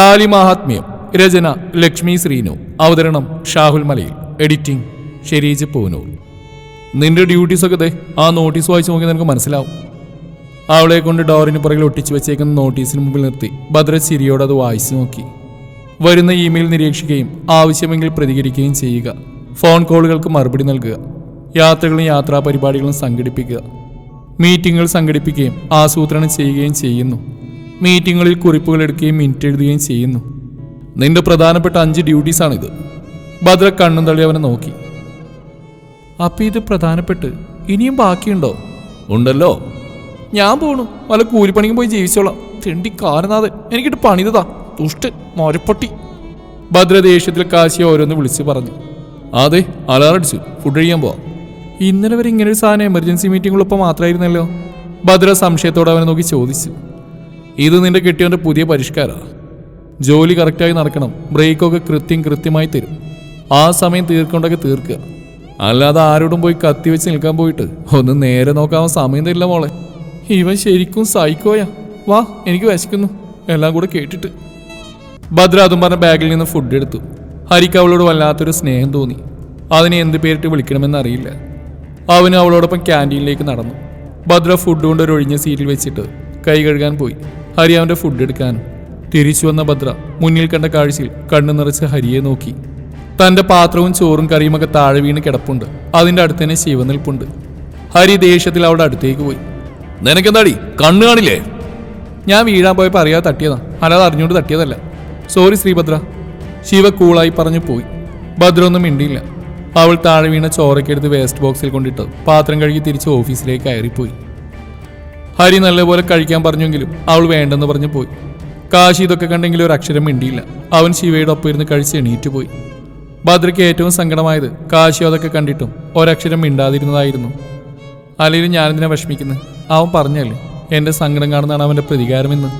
താലി മഹാത്മ്യം രചന ലക്ഷ്മി ശ്രീനു അവതരണം ഷാഹുൽ മലയിൽ എഡിറ്റിംഗ് ഷെരീജ് പൂനൂർ. നിന്റെ ഡ്യൂട്ടീസ് ഒക്കെ ദേ ആ നോട്ടീസ് വായിച്ചു നോക്കി നിനക്ക് മനസ്സിലാവും. അവളെ കൊണ്ട് ഡോറിന് പുറകിൽ ഒട്ടിച്ചു വെച്ചേക്കുന്ന നോട്ടീസിന് മുമ്പിൽ നിർത്തി ഭദ്ര ചിരിയോട് അത് വായിച്ചു നോക്കി. വരുന്ന ഇമെയിൽ നിരീക്ഷിക്കുകയും ആവശ്യമെങ്കിൽ പ്രതികരിക്കുകയും ചെയ്യുക. ഫോൺ കോളുകൾക്ക് മറുപടി നൽകുക. യാത്രകളും യാത്രാ പരിപാടികളും സംഘടിപ്പിക്കുക. മീറ്റിങ്ങുകൾ സംഘടിപ്പിക്കുകയും ആസൂത്രണം ചെയ്യുകയും ചെയ്യുന്നു. മീറ്റിങ്ങുകളിൽ കുറിപ്പുകൾ എടുക്കുകയും മിനിറ്റ് എഴുതുകയും ചെയ്യുന്നു. നിന്റെ പ്രധാനപ്പെട്ട അഞ്ച് ഡ്യൂട്ടീസാണിത് ഭദ്ര കണ്ണും തള്ളി അവനെ നോക്കി. അപ്പൊ ഇത് പ്രധാനപ്പെട്ട് ഇനിയും ബാക്കിയുണ്ടോ? ഉണ്ടല്ലോ. ഞാൻ പോണു. വല്ല കൂലിപ്പണിക്കും പോയി ജീവിച്ചോളാം. തെണ്ടി കാരനാഥൻ. എനിക്കിട്ട് പണിതതാ തുഷ്ട് മൊരപ്പൊട്ടി. ഭദ്ര ദേഷ്യത്തിൽ കാശിയെ ഓരോന്ന് വിളിച്ച് പറഞ്ഞു. അതെ അലാറടിച്ചു ഫുഡ് കഴിയാൻ പോവാം. ഇന്നലെ വരെ ഇങ്ങനെ ഒരു സാധനം എമർജൻസി മീറ്റിംഗുള്ളപ്പോൾ മാത്രമായിരുന്നല്ലോ ഭദ്ര സംശയത്തോടെ അവനെ നോക്കി ചോദിച്ചു. ഇത് നിന്റെ കിട്ടിയവന്റെ പുതിയ പരിഷ്കാരമാണ്. ജോലി കറക്റ്റായി നടക്കണം. ബ്രേക്കൊക്കെ കൃത്യം കൃത്യമായി തരും. ആ സമയം തീർക്കൊണ്ടൊക്കെ തീർക്കുക. അല്ലാതെ ആരോടും പോയി കത്തി വെച്ച് നിൽക്കാൻ പോയിട്ട് ഒന്ന് നേരെ നോക്കാൻ സമയം തരില്ല മോളെ. ഇവൻ ശരിക്കും സൈക്കോയാ. വാ എനിക്ക് വിശക്കുന്നു. എല്ലാം കൂടെ കേട്ടിട്ട്. ഭദ്ര അതും പറഞ്ഞ ബാഗിൽ നിന്ന് ഫുഡ് എടുത്തു. ഹരിക്ക് അവളോട് വല്ലാത്തൊരു സ്നേഹം തോന്നി. അതിനെ എന്ത് പേരിട്ട് വിളിക്കണമെന്ന് അറിയില്ല. അവന് അവളോടൊപ്പം ക്യാന്റീനിലേക്ക് നടന്നു. ഭദ്ര ഫുഡ് കൊണ്ട് ഒരു ഒഴിഞ്ഞ സീറ്റിൽ വെച്ചിട്ട് കൈ കഴുകാൻ പോയി. ഹരി അവന്റെ ഫുഡ് എടുക്കാനും. തിരിച്ചു വന്ന ഭദ്ര മുന്നിൽ കണ്ട കാഴ്ചയിൽ കണ്ണു നിറച്ച് ഹരിയെ നോക്കി. തന്റെ പാത്രവും ചോറും കറിയുമൊക്കെ താഴെ വീണ് കിടപ്പുണ്ട്. അതിന്റെ അടുത്ത് തന്നെ ശിവ നിൽപ്പുണ്ട്. ഹരി ദേഷ്യത്തിൽ അവളുടെ അടുത്തേക്ക് പോയി. നിനക്കെന്താടി? കണ്ണു കാണില്ലേ? ഞാൻ വീഴാൻ പോയപ്പോൾ അറിയാതെ തട്ടിയതാ. അല്ലാതെ അറിഞ്ഞുകൊണ്ട് തട്ടിയതല്ല. സോറി ശ്രീഭദ്ര. ശിവ കൂളായി പറഞ്ഞു പോയി. ഭദ്ര ഒന്നും മിണ്ടിയില്ല. അവൾ താഴെ വീണ ചോറൊക്കെ എടുത്ത് വേസ്റ്റ് ബോക്സിൽ കൊണ്ടിട്ട് പാത്രം കഴുകി തിരിച്ച് ഓഫീസിലേക്ക് കയറിപ്പോയി. ഹരി നല്ലപോലെ കഴിക്കാൻ പറഞ്ഞെങ്കിലും അവൾ വേണ്ടെന്ന് പറഞ്ഞു പോയി. കാശി ഇതൊക്കെ കണ്ടെങ്കിലും ഒരു അക്ഷരം മിണ്ടിയില്ല. അവൻ ശിവയുടെ ഒപ്പം ഇരുന്ന് കഴിച്ച് എണീറ്റ് പോയി. ഭദ്രയ്ക്ക് ഏറ്റവും സങ്കടമായത് കാശി അതൊക്കെ കണ്ടിട്ടും ഒരക്ഷരം മിണ്ടാതിരുന്നതായിരുന്നു. അല്ലെങ്കിൽ ഞാനെന്തിനെ വിഷമിക്കുന്നത് അവൻ പറഞ്ഞല്ലേ എന്റെ സങ്കടം കാണുന്നതാണ് അവന്റെ പ്രതികാരമെന്ന്.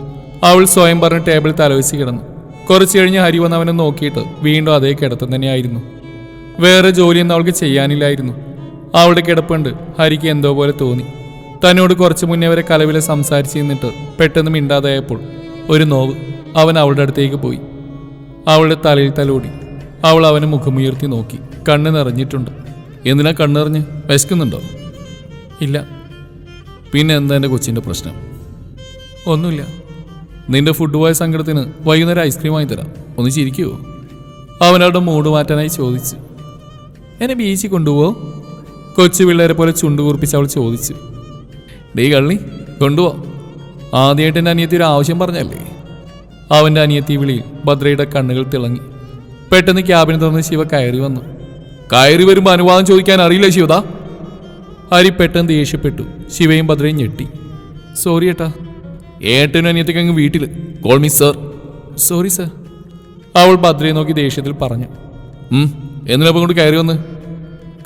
അവൾ സ്വയം പറഞ്ഞ് ടേബിൾ തലവെച്ച് കിടന്നു. കുറച്ചു കഴിഞ്ഞ് ഹരി വന്ന് അവനെ നോക്കിയിട്ട് വീണ്ടും അതേ കിടത്തം തന്നെയായിരുന്നു. വേറെ ജോലിയൊന്നും അവൾക്ക് ചെയ്യാനില്ലായിരുന്നു. അവളുടെ കിടപ്പുണ്ട് ഹരിക്ക് എന്തോ പോലെ തോന്നി. തന്നോട് കുറച്ചു മുന്നേ വരെ കലവിൽ സംസാരിച്ചു നിന്നിട്ട് പെട്ടെന്ന് മിണ്ടാതായപ്പോൾ ഒരു നോവ് അവൻ അവളുടെ അടുത്തേക്ക് പോയി. അവളുടെ തലയിൽ തലോടി. അവൾ അവനെ മുഖമുയർത്തി നോക്കി. കണ്ണ് നിറഞ്ഞിട്ടുണ്ട്. എന്തിനാ കണ്ണെറിഞ്ഞ് വിശക്കുന്നുണ്ടോ? ഇല്ല. പിന്നെ എന്താ എന്റെ കൊച്ചിന്റെ പ്രശ്നം? ഒന്നുമില്ല. നിന്റെ ഫുഡ് പോയ സങ്കടത്തിന് വൈകുന്നേരം ഐസ്ക്രീം വാങ്ങി തരാം ഒന്ന് ചിരിക്കുവോ? അവനവരുടെ മൂഡ് മാറ്റാനായി ചോദിച്ചു. എന്നെ ബീച്ചിൽ കൊണ്ടുപോവോ? കൊച്ചു പിള്ളേരെ പോലെ ചുണ്ടുകൂർപ്പിച്ച് അവൾ ചോദിച്ചു. ഡേ കള്ളി കൊണ്ടുപോ. ആദ്യമായിട്ട് എന്റെ അനിയത്തി ഒരു ആവശ്യം പറഞ്ഞല്ലേ? അവന്റെ അനിയത്തി വിളിയിൽ ഭദ്രയുടെ കണ്ണുകൾ തിളങ്ങി. പെട്ടെന്ന് ക്യാബിന് തുറന്ന് ശിവ കയറി വന്നു. കയറി വരുമ്പോൾ അനുവാദം ചോദിക്കാൻ അറിയില്ല ശിവദാ? ഹരി പെട്ടെന്ന് ദേഷ്യപ്പെട്ടു. ശിവയും ഭദ്രയും ഞെട്ടി. സോറി ഏട്ടാ. ഏട്ടനും അനിയത്തേക്ക് അങ്ങ് വീട്ടിൽ call me sir sorry sir അവൾ ഭദ്രയെ നോക്കി ദേഷ്യത്തിൽ പറഞ്ഞു. എന്തിനപ്പം കൊണ്ട് കയറി വന്ന്?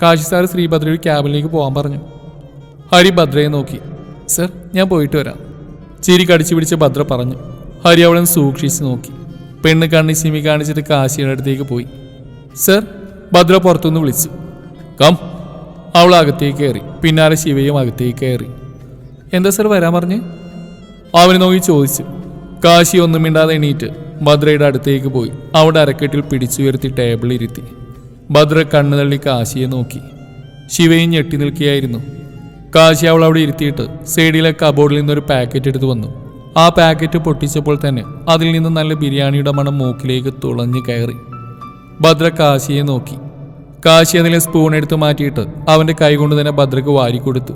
കാശി സാർ ശ്രീഭദ്രയുടെ ക്യാബിലേക്ക് പോകാൻ പറഞ്ഞു. ഹരി ഭദ്രയെ നോക്കി. സർ ഞാൻ പോയിട്ട് വരാം. ചിരി കടിച്ചു പിടിച്ച് ഭദ്ര പറഞ്ഞു. ഹരി അവളെ സൂക്ഷിച്ച് നോക്കി. പെണ്ണ് കണ്ണി സിമി കാണിച്ചിട്ട് കാശിയുടെ അടുത്തേക്ക് പോയി. സർ ഭദ്ര പുറത്തുനിന്ന് വിളിച്ചു. കം. അവൾ അകത്തേക്ക് കയറി. പിന്നാലെ ശിവയും അകത്തേക്ക് കയറി. എന്താ സർ വരാൻ പറഞ്ഞ്? അവന് നോക്കി ചോദിച്ചു. കാശി ഒന്നും മിണ്ടാതെ എണീറ്റ് ഭദ്രയുടെ അടുത്തേക്ക് പോയി. അവിടെ അരക്കെട്ടിൽ പിടിച്ചുയർത്തി ടേബിളിൽ ഇരുത്തി. ഭദ്ര കണ്ണു തള്ളി കാശിയെ നോക്കി. ശിവയും ഞെട്ടി നിൽക്കുകയായിരുന്നു. കാശി അവൾ അവിടെ ഇരുത്തിയിട്ട് സൈഡിലെ കബോർഡിൽ നിന്നൊരു പാക്കറ്റ് എടുത്തു വന്നു. ആ പാക്കറ്റ് പൊട്ടിച്ചപ്പോൾ തന്നെ അതിൽ നിന്ന് നല്ല ബിരിയാണിയുടെ മണം മൂക്കിലേക്ക് തുളഞ്ഞു കയറി. ഭദ്ര കാശിയെ നോക്കി. കാശി അതിലെ സ്പൂൺ എടുത്ത് മാറ്റിയിട്ട് അവന്റെ കൈ കൊണ്ട് തന്നെ ഭദ്രക്ക് വാരിക്കൊടുത്തു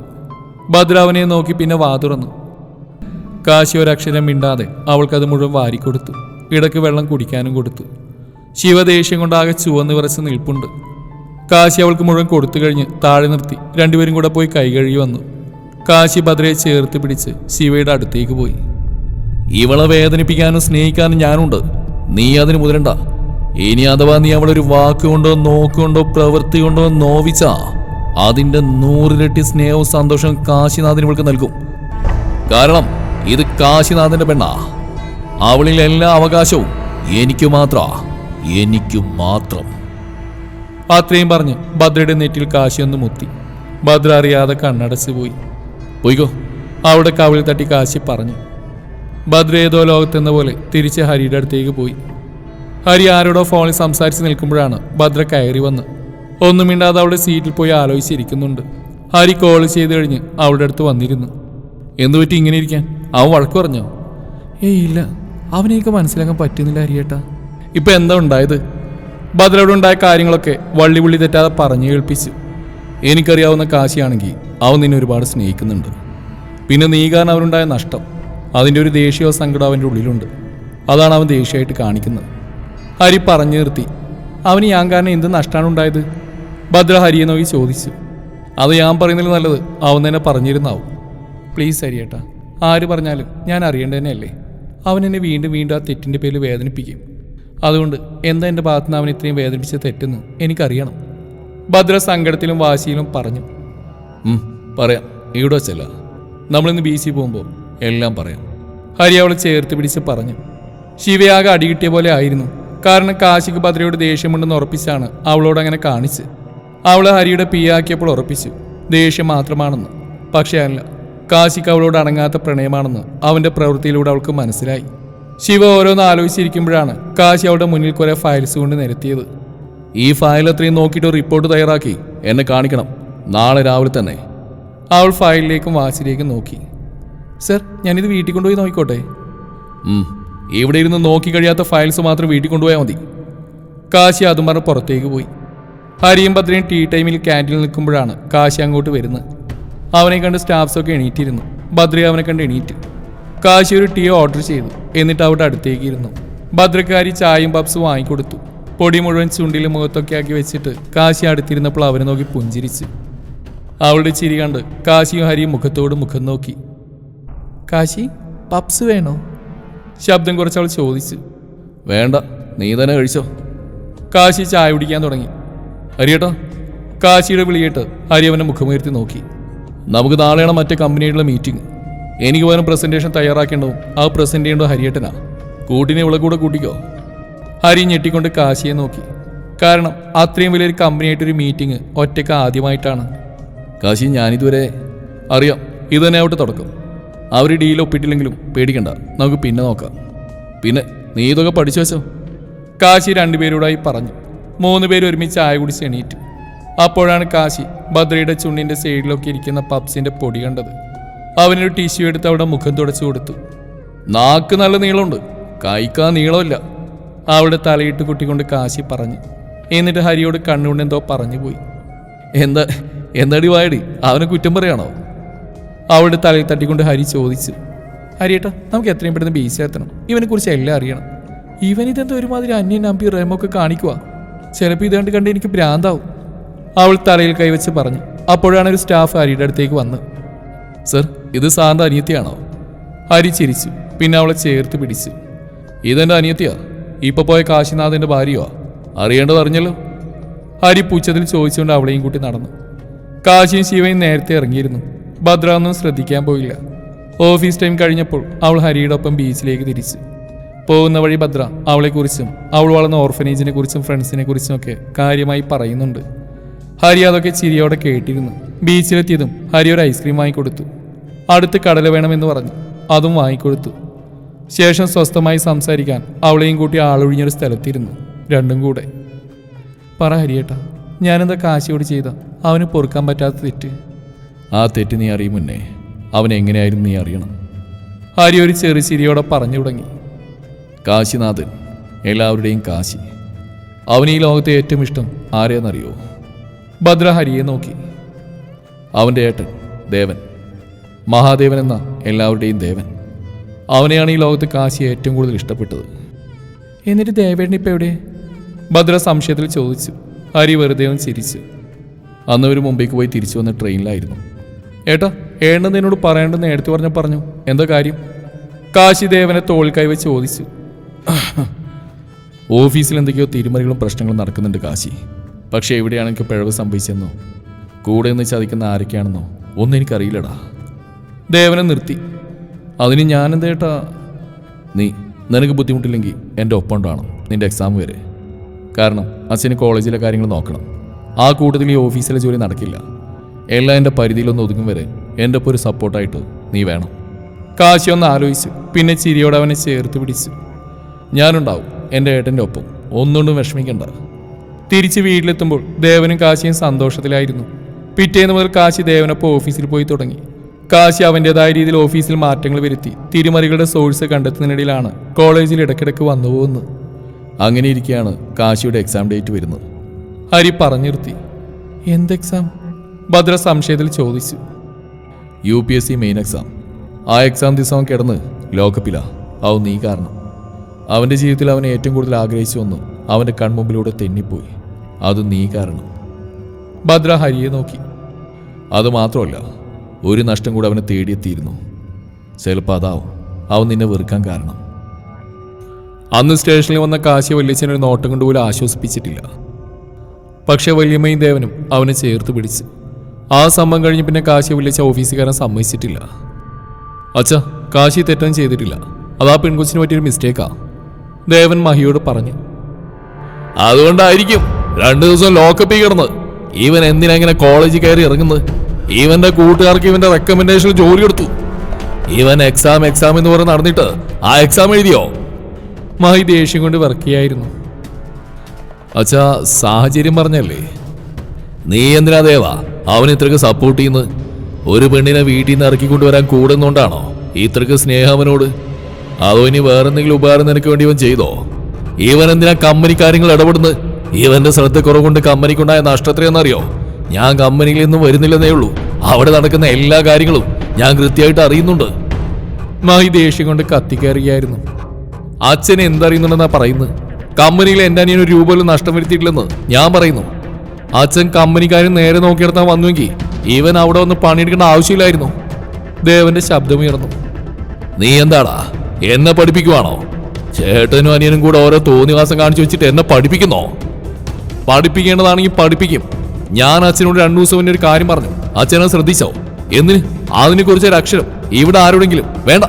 ഭദ്ര അവനെ നോക്കി പിന്നെ വാ തുറന്നു. കാശി ഒരക്ഷരം മിണ്ടാതെ അവൾക്കത് മുഴുവൻ വാരിക്കൊടുത്തു ഇടയ്ക്ക് വെള്ളം കുടിക്കാനും കൊടുത്തു. ശിവദേഷ്യം കൊണ്ടാകെ ചുവന്ന് വിറച്ച് നിൽപ്പുണ്ട്. കാശി അവൾക്ക് മുഴുവൻ കൊടുത്തു കഴിഞ്ഞ് താഴെ നിർത്തി രണ്ടുപേരും കൂടെ പോയി കൈ കഴുകി വന്നു. കാശി ഭദ്രയെ ചേർത്ത് പിടിച്ച് ശിവയുടെ അടുത്തേക്ക് പോയി. ഇവളെ വേദനിപ്പിക്കാനും സ്നേഹിക്കാനും ഞാനുണ്ട്. നീ അതിന് മുതിരണ്ട. ഇനി അഥവാ നീ അവളൊരു വാക്കുകൊണ്ടോ നോക്കുകൊണ്ടോ പ്രവൃത്തി കൊണ്ടോ നോവിച്ചാ അതിന്റെ നൂറിരട്ടി സ്നേഹവും സന്തോഷവും കാശിനാഥിന് ഇവൾക്ക് നൽകും. കാരണം ഇത് കാശിനാഥന്റെ പെണ്ണാ. അവളിൽ എല്ലാ അവകാശവും എനിക്കു മാത്ര എനിക്കു മാത്രം. അത്രയും പറഞ്ഞ് ഭദ്രയുടെ നെറ്റിൽ കാശിയൊന്ന് മുത്തി. ഭദ്ര അറിയാതെ കണ്ണടച്ചു പോയി. പോയിക്കോ. അവിടെ കവിളിൽ തട്ടി കാശി പറഞ്ഞു. ഭദ്ര ഏതോ ലോകത്തെന്ന പോലെ തിരിച്ച് ഹരിയുടെ അടുത്തേക്ക് പോയി. ഹരി ആരോടോ ഫോണിൽ സംസാരിച്ച് നിൽക്കുമ്പോഴാണ് ഭദ്ര കയറി വന്ന്. ഒന്നും മിണ്ടാതെ അവിടെ സീറ്റിൽ പോയി ആലോചിച്ചിരിക്കുന്നുണ്ട്. ഹരി കോൾ ചെയ്ത് കഴിഞ്ഞ് അവളുടെ അടുത്ത് വന്നിരുന്നു. എന്തുപറ്റി ഇങ്ങനെ ഇരിക്കാൻ? അവൻ വഴക്ക് പറഞ്ഞോ? ഏയ് ഇല്ല. അവനെനിക്ക് മനസ്സിലാക്കാൻ പറ്റുന്നില്ല ഹരിയേട്ടാ. ഇപ്പൊ എന്താ ഉണ്ടായത്? ഭദ്രയോട് ഉണ്ടായ കാര്യങ്ങളൊക്കെ വള്ളി പുള്ളി തെറ്റാതെ പറഞ്ഞു കേൾപ്പിച്ചു. എനിക്കറിയാവുന്ന കാശിയാണെങ്കിൽ അവൻ നിന്നെ ഒരുപാട് സ്നേഹിക്കുന്നുണ്ട്. പിന്നെ നീ കാരണം അവനുണ്ടായ നഷ്ടം. അതിന്റെ ഒരു ദേഷ്യമോ സങ്കടം അവന്റെ ഉള്ളിലുണ്ട്. അതാണ് അവൻ ദേഷ്യമായിട്ട് കാണിക്കുന്നത്. ഹരി പറഞ്ഞു നിർത്തി. അവന് ഞാൻ കാരണം എന്ത് നഷ്ടമാണ് ഉണ്ടായത്? ഭദ്ര ഹരിയെ നോക്കി ചോദിച്ചു. അത് ഞാൻ പറയുന്നതിൽ നല്ലത് അവൻ തന്നെ പറഞ്ഞിരുന്നാവും. പ്ലീസ് ഹരിയേട്ടാ ആര് പറഞ്ഞാലും ഞാൻ അറിയേണ്ടതന്നെയല്ലേ? അവൻ എന്നെ വീണ്ടും വീണ്ടും ആ തെറ്റിന്റെ പേരിൽ വേദനിപ്പിക്കും. അതുകൊണ്ട് എന്താ എന്റെ ഭാഗത്ത് നിന്ന് അവൻ ഇത്രയും വേദനിപ്പിച്ച തെറ്റെന്ന് എനിക്കറിയണം. ഭദ്ര സങ്കടത്തിലും വാശിയിലും പറഞ്ഞു. പറയാം. ഇവിടെ വെച്ചല്ല നമ്മളിന്ന് ബി സി പോകുമ്പോൾ എല്ലാം പറയാം. ഹരി അവളെ ചേർത്ത് പിടിച്ച് പറഞ്ഞു. ശിവയാകെ അടികിട്ടിയ പോലെ ആയിരുന്നു. കാരണം കാശിക്ക് ഭദ്രയോട് ദേഷ്യമുണ്ടെന്ന് ഉറപ്പിച്ചാണ് അവളോട് അങ്ങനെ കാണിച്ച്. അവളെ ഹരിയുടെ പിയാക്കിയപ്പോൾ ഉറപ്പിച്ചു. ദേഷ്യം മാത്രമാണെന്ന്. പക്ഷേ അല്ല കാശിക്ക് അവളോട് അടങ്ങാത്ത പ്രണയമാണെന്ന് അവന്റെ പ്രവൃത്തിയിലൂടെ അവൾക്ക് മനസ്സിലായി. ശിവ ഓരോന്ന് ആലോചിച്ചിരിക്കുമ്പോഴാണ് കാശി അവളുടെ മുന്നിൽ കുറെ ഫയൽസ് കൊണ്ട് നിരത്തിയത്. ഈ ഫയൽ അത്രയും നോക്കിയിട്ട് റിപ്പോർട്ട് തയ്യാറാക്കി. എന്നെ കാണിക്കണം. നാളെ രാവിലെ തന്നെ. അവൾ ഫയലിലേക്കും വാച്ചിലേക്കും നോക്കി. സർ ഞാനിത് വീട്ടിൽ കൊണ്ടുപോയി നോക്കിക്കോട്ടെ. ഇവിടെ ഇരുന്ന് നോക്കി കഴിയാത്ത ഫയൽസ് മാത്രം വീട്ടിൽ കൊണ്ടുപോയാൽ മതി. കാശി അതും പറഞ്ഞ് പുറത്തേക്ക് പോയി. ഹരിയും ഭദ്രയും ടീ ടൈമിൽ ക്യാന്റീനിൽ നിൽക്കുമ്പോഴാണ് കാശി അങ്ങോട്ട് വരുന്നത്. അവനെ കണ്ട് സ്റ്റാഫ്സൊക്കെ എണീറ്റിരുന്നു. ഭദ്ര അവനെ കണ്ട് എണീറ്റ്. കാശി ഒരു ടീ ഓർഡർ ചെയ്തു. എന്നിട്ട് അവിടെ അടുത്തേക്ക് ഇരുന്നു. ഭദ്രക്കാരി ചായയും പപ്സും വാങ്ങിക്കൊടുത്തു. പൊടി മുഴുവൻ ചുണ്ടിലും മുഖത്തൊക്കെ ആക്കി വെച്ചിട്ട് കാശി അടുത്തിരുന്നപ്പോൾ അവനെ നോക്കി പുഞ്ചിരിച്ചു. അവളുടെ ചിരി കണ്ട് കാശിയും ഹരിയും മുഖത്തോട് മുഖം നോക്കി. കാശി പപ്സ് വേണോ? ശബ്ദം കുറച്ച് അവൾ ചോദിച്ചു. വേണ്ട നീ തന്നെ കഴിച്ചോ. കാശി ചായ കുടിക്കാൻ തുടങ്ങി. ഹരിയേട്ടാ കാശിയുടെ വിളിയിട്ട് ഹരി അവനെ മുഖമുയർത്തി നോക്കി. നമുക്ക് നാളെയാണ് മറ്റേ കമ്പനിയുടെ മീറ്റിംഗ്. എനിക്ക് പകരം പ്രസന്റേഷൻ തയ്യാറാക്കേണ്ടതും ആ പ്രസന്റ് ചെയ്യേണ്ടത് ഹരിയേട്ടനാ. കൂട്ടിനെ ഇവളെ കൂടെ കൂട്ടിക്കോ. ഹരി ഞെട്ടിക്കൊണ്ട് കാശിയെ നോക്കി. കാരണം അത്രയും വലിയൊരു കമ്പനിയായിട്ടൊരു മീറ്റിംഗ് ഒറ്റയ്ക്ക് ആദ്യമായിട്ടാണ്. കാശി ഞാനിതുവരെ അറിയാം. ഇത് തന്നെ ആവട്ടെ തുടക്കം. അവർ ഡീൽ ഒപ്പിട്ടില്ലെങ്കിലും പേടിക്കണ്ട. നമുക്ക് പിന്നെ നോക്കാം. പിന്നെ നീ ഇതൊക്കെ പഠിച്ചു വെച്ചോ? കാശി രണ്ടുപേരോടായി പറഞ്ഞു. മൂന്ന് പേര് ഒരുമിച്ച് ചായ കുടിച്ച് എണീറ്റു. അപ്പോഴാണ് കാശി ഭദ്രയുടെ ചുണ്ണിന്റെ സൈഡിലൊക്കെ ഇരിക്കുന്ന പപ്സിന്റെ പൊടി കണ്ടത്. അവനൊരു ടിഷ്യൂ എടുത്ത് അവിടെ മുഖം തുടച്ചു കൊടുത്തു. നാക്ക് നല്ല നീളമുണ്ട്. കൈക്കാ നീളമില്ല. അവിടെ തലയിട്ട് കുട്ടിക്കൊണ്ട് കാശി പറഞ്ഞു. എന്നിട്ട് ഹരിയോട് കണ്ണുകൊണ്ട് എന്തോ പറഞ്ഞു പോയി. എന്താ എന്താടി വായടി? അവനെ കുറ്റം പറയാണോ? അവളുടെ തലയിൽ തട്ടിക്കൊണ്ട് ഹരി ചോദിച്ചു. ഹരിയേട്ടാ നമുക്ക് എത്രയും പെട്ടെന്ന് ബീച്ച് എത്തണം. ഇവനെ കുറിച്ച് എല്ലാം അറിയണം. ഇവനിതെന്തോ ഒരുമാതിരി അന്യൻ നമ്പി റേമൊക്കെ കാണിക്കുക ചിലപ്പോൾ ഇതുകൊണ്ട് കണ്ട് എനിക്ക് ഭ്രാന്താവും. അവൾ തലയിൽ കൈവച്ച് പറഞ്ഞു. അപ്പോഴാണ് ഒരു സ്റ്റാഫ് ഹരിയുടെ അടുത്തേക്ക് വന്നത് സർ ഇത് സാറിന്റെ അനിയത്തിയാണോ? ഹരി ചിരിച്ചു പിന്നെ അവളെ ചേർത്ത് പിടിച്ചു. ഇതെന്റെ അനിയത്തിയാ? ഇപ്പൊ പോയ കാശിനാഥന്റെ ഭാര്യയോ? അറിയേണ്ടത് അറിഞ്ഞല്ലോ. ഹരി പൂച്ചതിൽ ചോദിച്ചുകൊണ്ട് അവളെയും കൂട്ടി നടന്നു. കാശിയും ശിവയും നേരത്തെ ഇറങ്ങിയിരുന്നു. ഭദ്ര ഒന്നും ശ്രദ്ധിക്കാൻ പോയില്ല. ഓഫീസ് ടൈം കഴിഞ്ഞപ്പോൾ അവൾ ഹരിയുടെ ഒപ്പം ബീച്ചിലേക്ക് തിരിച്ചു. പോകുന്ന വഴി ഭദ്ര അവളെക്കുറിച്ചും അവൾ വളർന്ന ഓർഫനേജിനെ കുറിച്ചും ഫ്രണ്ട്സിനെ കുറിച്ചും ഒക്കെ കാര്യമായി പറയുന്നുണ്ട്. ഹരി അതൊക്കെ ചിരിയോടെ കേട്ടിരുന്നു. ബീച്ചിലെത്തിയതും ഹരി ഒരു ഐസ്ക്രീം വാങ്ങിക്കൊടുത്തു. അടുത്ത് കടല വേണമെന്ന് പറഞ്ഞു. അതും വാങ്ങിക്കൊടുത്തു. ശേഷം സ്വസ്ഥമായി സംസാരിക്കാൻ അവളെയും കൂട്ടി ആളൊഴിഞ്ഞൊരു സ്ഥലത്തിരുന്നു. രണ്ടും കൂടെ. പറ ഹരിയേട്ടാ ഞാനെന്താ കാശിയോട് ചെയ്ത അവന് പൊറുക്കാൻ പറ്റാത്ത തെറ്റ്. ആ തെറ്റ് നീ അറിയും മുന്നേ. അവൻ എങ്ങനെയായിരുന്നു നീ അറിയണം. ഹരി ഒരു ചെറു ചിരിയോടെ പറഞ്ഞു തുടങ്ങി. കാശിനാഥൻ എല്ലാവരുടെയും കാശി. അവന് ഈ ലോകത്തെ ഏറ്റവും ഇഷ്ടം ആരെയെന്നറിയോ ഭദ്ര ഹരിയെ നോക്കി. അവന്റെ ഏട്ടൻ ദേവൻ. മഹാദേവൻ എന്ന എല്ലാവരുടെയും ദേവൻ. അവനെയാണ് ഈ ലോകത്ത് കാശി ഏറ്റവും കൂടുതൽ ഇഷ്ടപ്പെട്ടത്. എന്നിട്ട് ദേവേട്ടൻ ഇപ്പം എവിടെ? ഭദ്ര സംശയത്തിൽ ചോദിച്ചു. ഹരി വെറുതെ ഒന്ന് ചിരിച്ചു. അന്ന് ഒരു മുംബൈക്ക് പോയി തിരിച്ചു വന്ന ട്രെയിനിലായിരുന്നു. ഏട്ടാ ഏട്ടൻ നിന്നോട് പറയേണ്ടെന്ന് നേരത്തെ പറഞ്ഞു പറഞ്ഞു. എന്താ കാര്യം? കാശി ദേവനെ തോൾ കൈവച്ച് ചോദിച്ചു. ഓഫീസിൽ എന്തൊക്കെയോ തിരുമറികളും പ്രശ്നങ്ങളും നടക്കുന്നുണ്ട് കാശി. പക്ഷേ എവിടെയാണ് പിഴവ് സംഭവിച്ചെന്നോ? കൂടെ നിന്ന് ചതിക്കുന്ന ആരൊക്കെയാണെന്നോ? ഒന്നും എനിക്കറിയില്ലടാ. ദേവനെ നിർത്തി. അതിന് ഞാനെന്തേട്ടാ നീ നിനക്ക് ബുദ്ധിമുട്ടില്ലെങ്കിൽ എന്റെ ഒപ്പം ഉണ്ടാവണം നിന്റെ എക്സാം വരെ. കാരണം അച്ഛന് കോളേജിലെ കാര്യങ്ങൾ നോക്കണം. ആ കൂട്ടത്തിൽ ഈ ഓഫീസിലെ ജോലി നടക്കില്ല. എല്ലാം എന്റെ പരിധിയിലൊന്ന് ഒതുങ്ങും വരെ എന്റെ ഒപ്പം ഒരു സപ്പോർട്ടായിട്ട് നീ വേണം. കാശി ഒന്ന് ആലോചിച്ച് പിന്നെ ചിരിയോടെ അവനെ ചേർത്ത് പിടിച്ചു. ഞാനുണ്ടാവും എന്റെ ഏട്ടന്റെ ഒപ്പം. ഒന്നുകൊണ്ടും വിഷമിക്കണ്ട. തിരിച്ച് വീട്ടിലെത്തുമ്പോൾ ദേവനും കാശിയും സന്തോഷത്തിലായിരുന്നു. പിറ്റേന്ന് മുതൽ കാശി ദേവനൊപ്പം ഓഫീസിൽ പോയി തുടങ്ങി. കാശി അവന്റെതായ രീതിയിൽ ഓഫീസിൽ മാറ്റങ്ങൾ വരുത്തി തിരിമറികളുടെ സോഴ്സ് കണ്ടെത്തുന്നതിനിടയിലാണ് കോളേജിൽ ഇടയ്ക്കിടയ്ക്ക് വന്നു പോകുന്നത്. അങ്ങനെ ഇരിക്കുകയാണ് കാശിയുടെ എക്സാം ഡേറ്റ് വരുന്നത്. ഹരി പറഞ്ഞു നിർത്തി എന്ത് എക്സാം ഭദ്ര സംശയത്തിൽ ചോദിച്ചു. U P S C main exam ആ എക്സാം ദിവസം കിടന്ന് ലോക്കപ്പിലാണ് അവൻ നീ കാരണം. അവന്റെ ജീവിതത്തിൽ അവൻ ഏറ്റവും കൂടുതൽ ആഗ്രഹിച്ചു വന്ന് അവന്റെ കൺമുമ്പിലൂടെ തെന്നിപ്പോയി. അത് നീ കാരണം. ഭദ്ര ഹരിയെ നോക്കി. അത് മാത്രമല്ല ഒരു നഷ്ടം കൂടെ അവനെ തേടിയെത്തിയിരുന്നു. ചിലപ്പോൾ അതാവും. അവൻ നിന്നെ വെറുക്കാൻ കാരണം. അന്ന് സ്റ്റേഷനിൽ വന്ന കാശി വല്യച്ഛൻ ഒരു നോട്ടം കൊണ്ട് പോലും ആശ്വസിപ്പിച്ചിട്ടില്ല. പക്ഷേ വല്യമ്മയും ദേവനും അവനെ ചേർത്ത് പിടിച്ച്. ആ സംഭവം കഴിഞ്ഞ് പിന്നെ കാശി വല്യച്ഛ ഓഫീസുകാരൻ സമ്മതിച്ചിട്ടില്ല. അച്ഛ കാശി തെറ്റൊന്നും ചെയ്തിട്ടില്ല. അതാ പെൺകൊച്ചിന് പറ്റിയൊരു മിസ്റ്റേക്കാ ദേവൻ മഹിയോട് പറഞ്ഞു. അതുകൊണ്ടായിരിക്കും രണ്ടു ദിവസം ലോക്കപ്പിൽ കിടന്ന് ഇവൻ എന്തിനാ ഇങ്ങനെ കോളേജിൽ കയറി ഇറങ്ങുന്നത്? ഇവന്റെ കൂട്ടുകാർക്ക് ഇവന്റെ റെക്കമെൻഡേഷൻ ജോലി എടുത്തു ഇവൻ എക്സാം എക്സാം എന്ന് പറഞ്ഞ് നടന്നിട്ട് ആ എക്സാം എഴുതിയോ? മഹി ദേഷ്യം കൊണ്ട് വർക്കിയായിരുന്നു അച്ഛാ സാഹചര്യം പറഞ്ഞല്ലേ? നീ എന്തിനാ ദേവാ? അവൻ ഇത്രക്ക് സപ്പോർട്ട് ചെയ്യുന്നത് ഒരു പെണ്ണിനെ വീട്ടിൽ നിന്ന് ഇറക്കിക്കൊണ്ടുവരാൻ കൂടുന്നുകൊണ്ടാണോ ഇത്രക്ക് സ്നേഹം അവനോട്? അതോ ഇനി വേറെന്തെങ്കിലും ഉപകാരം നിനക്ക് വേണ്ടി ഇവൻ ചെയ്തോ? ഇവൻ എന്തിനാ കമ്പനി കാര്യങ്ങൾ ഇടപെടുന്നത്? ഇവന്റെ ശ്രദ്ധക്കുറവ് കൊണ്ട് കമ്പനിക്കുണ്ടായ നഷ്ടത്രയെന്നറിയോ ഞാൻ കമ്പനിയിൽ നിന്നും വരുന്നില്ലെന്നേ ഉള്ളൂ. അവിടെ നടക്കുന്ന എല്ലാ കാര്യങ്ങളും ഞാൻ കൃത്യമായിട്ട് അറിയുന്നുണ്ട്. മായി ദേഷ്യം കൊണ്ട് കത്തിക്കേറിയായിരുന്നു. അച്ഛൻ എന്തറിയുന്നുണ്ടെന്നാ പറയുന്നത്? കമ്പനിയിൽ എന്റെ ഒരു രൂപ പോലും നഷ്ടം വരുത്തിയിട്ടില്ലെന്ന് ഞാൻ പറയുന്നു. അച്ഛൻ കമ്പനിക്കാരൻ നേരെ നോക്കിയെടുത്താൻ വന്നുവെങ്കിൽ ഇവൻ അവിടെ വന്ന് പണിയെടുക്കേണ്ട ആവശ്യമില്ലായിരുന്നു. ദേവന്റെ ശബ്ദമുയർന്നു. നീ എന്താടാ? എന്നെ പഠിപ്പിക്കുവാണോ? ചേട്ടനും അനിയനും കൂടെ ഓരോ തോന്നിവാസം കാണിച്ചു വെച്ചിട്ട് എന്നെ പഠിപ്പിക്കുന്നോ? പഠിപ്പിക്കേണ്ടതാണെങ്കിൽ പഠിപ്പിക്കും. ഞാൻ അച്ഛനോട് രണ്ടു ദിവസം മുന്നേ ഒരു കാര്യം പറഞ്ഞു. അച്ഛനെ ശ്രദ്ധിച്ചോ? എന്തിന്? അതിനെ കുറിച്ച് ഒരു അക്ഷരം. ഇവിടെ ആരോടെങ്കിലും? വേണ്ട.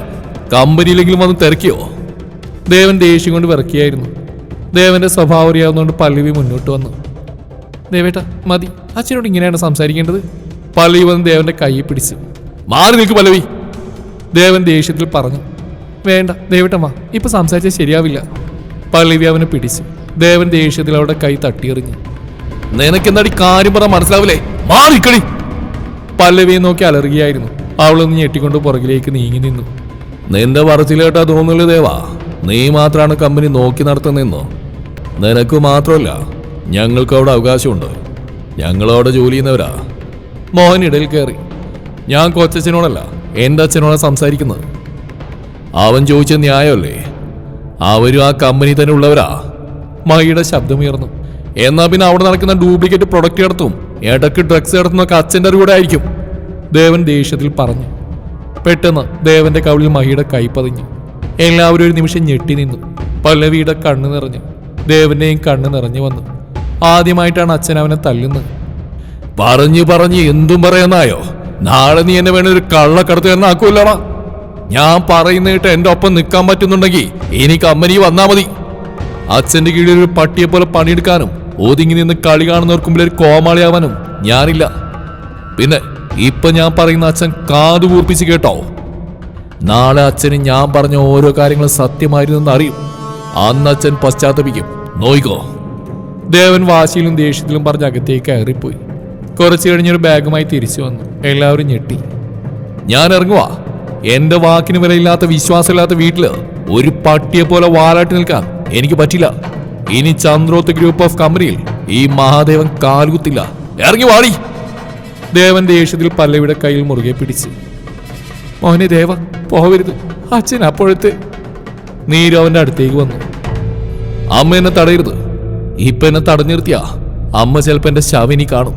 കമ്പനിയിലെങ്കിലും വന്ന് തിരക്കിയോ? ദേവൻ ദേഷ്യം കൊണ്ട് വിറക്കിയായിരുന്നു. ദേവന്റെ സ്വഭാവം അറിയാവുന്നതുകൊണ്ട് പല്ലവി മുന്നോട്ട് വന്നു. ദേവേട്ട മതി. അച്ഛനോട് ഇങ്ങനെയാണ് സംസാരിക്കേണ്ടത്? പല്ലവി വന്ന് ദേവന്റെ കൈയെ പിടിച്ചു. മാറി നിൽക്ക് പല്ലവി. ദേവൻ ദേഷ്യത്തിൽ പറഞ്ഞു. വേണ്ട ദേവേട്ടമ്മ ഇപ്പൊ സംസാരിച്ചാൽ ശരിയാവില്ല. പല്ലവി അവനെ പിടിച്ചു. ദേവൻ ദേഷ്യത്തിൽ അവളുടെ കൈ തട്ടിയെറിഞ്ഞു. നിനക്കെന്താടി കാര്യം പറഞ്ഞാൽ മനസ്സിലാവില്ലേ? മാറിക്കളി പല്ലവിയെ നോക്കി അലറുകയായിരുന്നു അവളൊന്ന് ഞെട്ടിക്കൊണ്ട് പുറകിലേക്ക് നീങ്ങി നിന്നു. നിന്റെ പറച്ചിലേട്ടാ തോന്നുന്നില്ല ദേവാ. നീ മാത്രമാണ് കമ്പനി നോക്കി നടത്തുന്നെന്നോ നിനക്ക് മാത്രമല്ല ഞങ്ങൾക്ക് അവിടെ അവകാശമുണ്ട്. ഞങ്ങളവിടെ ജോലി ചെയ്യുന്നവരാ. മോഹൻ ഇടയിൽ കയറി. ഞാൻ കൊച്ചച്ഛനോടല്ല എന്റെ അച്ഛനോടാണ് സംസാരിക്കുന്നത്. അവൻ ചോദിച്ച ന്യായമല്ലേ? അവരും ആ കമ്പനി തന്നെ ഉള്ളവരാ. മഹിയുടെ ശബ്ദമുയർന്നു. എന്നാ പിന്നെ അവിടെ നടക്കുന്ന ഡ്യൂപ്ലിക്കേറ്റ് പ്രൊഡക്റ്റ് നടത്തും ഇടയ്ക്ക് ഡ്രഗ്സ് നടത്തുന്നൊക്കെ അച്ഛന്റെ കൂടെ ആയിരിക്കും. ദേവൻ ദേഷ്യത്തിൽ പറഞ്ഞു. പെട്ടെന്ന് ദേവന്റെ കവിളിൽ മഹിയുടെ കൈ പതിഞ്ഞു. എല്ലാവരും ഒരു നിമിഷം ഞെട്ടി നിന്നു. പല്ലവിയുടെ കണ്ണു നിറഞ്ഞു. ദേവന്റെയും കണ്ണു നിറഞ്ഞു വന്നു. ആദ്യമായിട്ടാണ് അച്ഛൻ അവനെ തല്ലുന്നത്. പറഞ്ഞു പറഞ്ഞ് എന്തും പറയുന്നായോ നാളെ നീ എന്നെ വേണ ഒരു കള്ളക്കടത്തുകാരനാക്കൂല്ലടാ ഞാൻ പറയുന്നിട്ട് എന്റെ ഒപ്പം നിൽക്കാൻ പറ്റുന്നുണ്ടെങ്കിൽ ഇനി കമ്പനി വന്നാ മതി. അച്ഛന്റെ കീഴിൽ ഒരു പട്ടിയെ പോലെ പണിയെടുക്കാനും ഒതുങ്ങി നിന്ന് കളി കാണുന്നവർക്ക് ഒരു കോമാളിയാവാനും ഞാനില്ല. പിന്നെ ഇപ്പൊ ഞാൻ പറയുന്ന അച്ഛൻ കാതു കൂർപ്പിച്ച് കേട്ടോ. നാളെ അച്ഛന് ഞാൻ പറഞ്ഞ ഓരോ കാര്യങ്ങളും സത്യമായിരുന്നെന്ന് അറിയും. അന്ന് അച്ഛൻ പശ്ചാത്തപിക്കും. നോയിക്കോ. ദേവൻ വാശിയിലും ദേഷ്യത്തിലും പറഞ്ഞ് അകത്തേക്ക് കയറിപ്പോയി. കുറച്ചു കഴിഞ്ഞൊരു ബാഗുമായി തിരിച്ചു വന്നു. എല്ലാവരും ഞെട്ടി. ഞാൻ ഇറങ്ങുവാ. എന്റെ വാക്കിന് വിലയില്ലാത്ത വിശ്വാസമില്ലാത്ത വീട്ടിൽ ഒരു പട്ടിയെ പോലെ വാലാട്ടി നിൽക്കാൻ എനിക്ക് പറ്റില്ല. ഇനി ചന്ദ്രോത്ത് ഗ്രൂപ്പ് ഓഫ് കമ്പനിയിൽ ഈ മഹാദേവൻ കാലുകുത്തില്ല. ഇറങ്ങി വാടി. ദേവന്റെ ദേഷ്യത്തിൽ പല്ലവിയുടെ കയ്യിൽ മുറുകെ പിടിച്ചു. മോനെ ദേവ പോവരുത്. അച്ഛൻ അപ്പോഴത്തെ നീരു അവന്റെ അടുത്തേക്ക് വന്നു. അമ്മ എന്നെ തടയരുത്. ഇപ്പൊ എന്നെ തടഞ്ഞു നിർത്തിയാ. അമ്മ ചിലപ്പോ എന്റെ ശവിനി കാണും.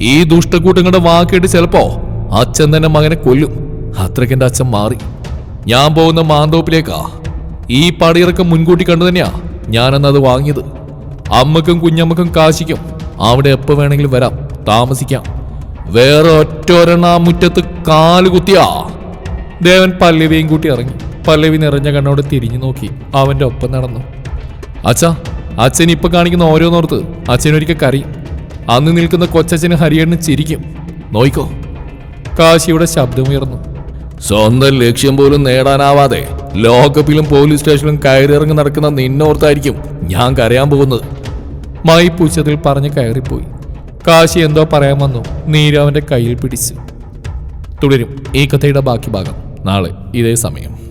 ഈ ദുഷ്ടക്കൂട്ടങ്ങളുടെ വാക്കേട്ട് ചിലപ്പോ അച്ഛൻ തന്നെ മകനെ കൊല്ലും. അത്രയ്ക്ക് എന്റെ അച്ഛൻ മാറി. ഞാൻ പോകുന്ന മാന്തോപ്പിലേക്കാ. ഈ പടിയിറക്കം മുൻകൂട്ടി കണ്ടു തന്നെയാ. ഞാനന്നത് വാങ്ങിയത്. അമ്മക്കും കുഞ്ഞമ്മക്കും കാശിക്കും. അവിടെ എപ്പോ വേണമെങ്കിലും വരാം. താമസിക്കാം. വേറെ ഒറ്റ ഒരെണ്ണ ആ മുറ്റത്ത് കാൽ കുത്തിയാ. ദേവൻ പല്ലവിയും കൂട്ടി ഇറങ്ങി. പല്ലവി നിറഞ്ഞ കണ്ണോട് തിരിഞ്ഞു നോക്കി. അവന്റെ ഒപ്പം നടന്നു. അച്ഛാ അച്ഛൻ ഇപ്പൊ കാണിക്കുന്ന ഓരോന്നോർത്ത് അച്ഛനൊരിക്കൽ കറി അന്ന് നിൽക്കുന്ന കൊച്ചച്ഛന് ഹരിയണ്ണ് ചിരിക്കും. നോയിക്കോ. കാശിയുടെ ശബ്ദമുയർന്നു. സ്വന്തം ലക്ഷ്യം പോലും നേടാനാവാതെ ലോക്കപ്പിലും പോലീസ് സ്റ്റേഷനിലും കയറിയിറങ്ങി നടക്കുന്ന നിന്നോർത്തായിരിക്കും ഞാൻ കരയാൻ പോകുന്നത്. മായി പൂച്ചതിൽ പറഞ്ഞ് കയറിപ്പോയി. കാശി എന്തോ പറയാൻ വന്നു. നീരവന്റെ കയ്യിൽ പിടിച്ചു. തുടരും ഈ കഥയുടെ ബാക്കി ഭാഗം. നാളെ ഇതേ സമയം.